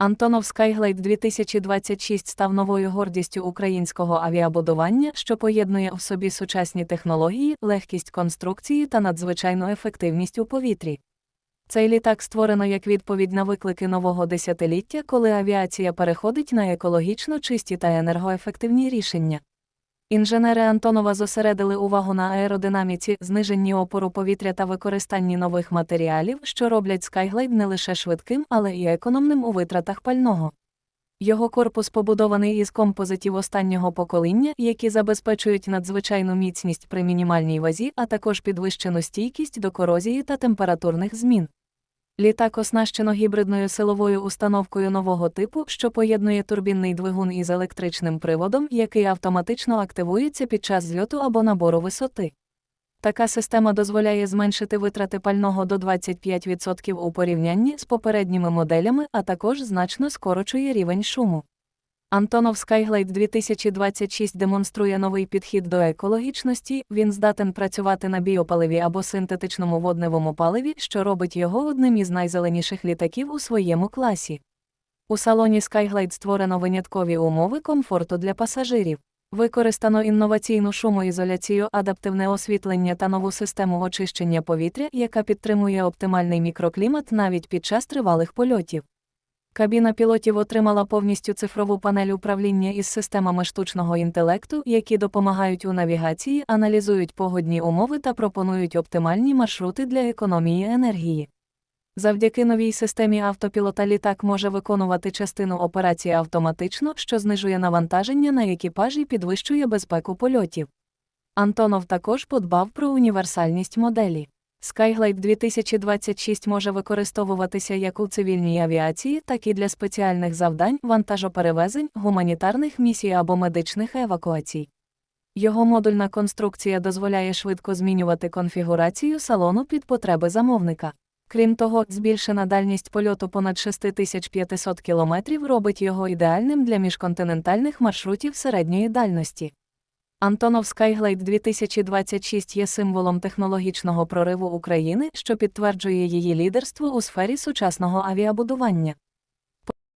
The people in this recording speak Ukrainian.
Антонов Skyglide 2026 став новою гордістю українського авіабудування, що поєднує в собі сучасні технології, легкість конструкції та надзвичайну ефективність у повітрі. Цей літак створено як відповідь на виклики нового десятиліття, коли авіація переходить на екологічно чисті та енергоефективні рішення. Інженери Антонова зосередили увагу на аеродинаміці, зниженні опору повітря та використанні нових матеріалів, що роблять Skyglide не лише швидким, але й економним у витратах пального. Його корпус побудований із композитів останнього покоління, які забезпечують надзвичайну міцність при мінімальній вазі, а також підвищену стійкість до корозії та температурних змін. Літак оснащено гібридною силовою установкою нового типу, що поєднує турбінний двигун із електричним приводом, який автоматично активується під час зльоту або набору висоти. Така система дозволяє зменшити витрати пального до 25% у порівнянні з попередніми моделями, а також значно скорочує рівень шуму. Антонов Skyglide 2026 демонструє новий підхід до екологічності, він здатен працювати на біопаливі або синтетичному водневому паливі, що робить його одним із найзеленіших літаків у своєму класі. У салоні Skyglide створено виняткові умови комфорту для пасажирів. Використано інноваційну шумоізоляцію, адаптивне освітлення та нову систему очищення повітря, яка підтримує оптимальний мікроклімат навіть під час тривалих польотів. Кабіна пілотів отримала повністю цифрову панель управління із системами штучного інтелекту, які допомагають у навігації, аналізують погодні умови та пропонують оптимальні маршрути для економії енергії. Завдяки новій системі автопілота літак може виконувати частину операції автоматично, що знижує навантаження на екіпаж і підвищує безпеку польотів. Антонов також подбав про універсальність моделі. Skyglide 2026 може використовуватися як у цивільній авіації, так і для спеціальних завдань, вантажоперевезень, гуманітарних місій або медичних евакуацій. Його модульна конструкція дозволяє швидко змінювати конфігурацію салону під потреби замовника. Крім того, збільшена дальність польоту понад 6500 км робить його ідеальним для міжконтинентальних маршрутів середньої дальності. Антонов Skyglide 2026 є символом технологічного прориву України, що підтверджує її лідерство у сфері сучасного авіабудування.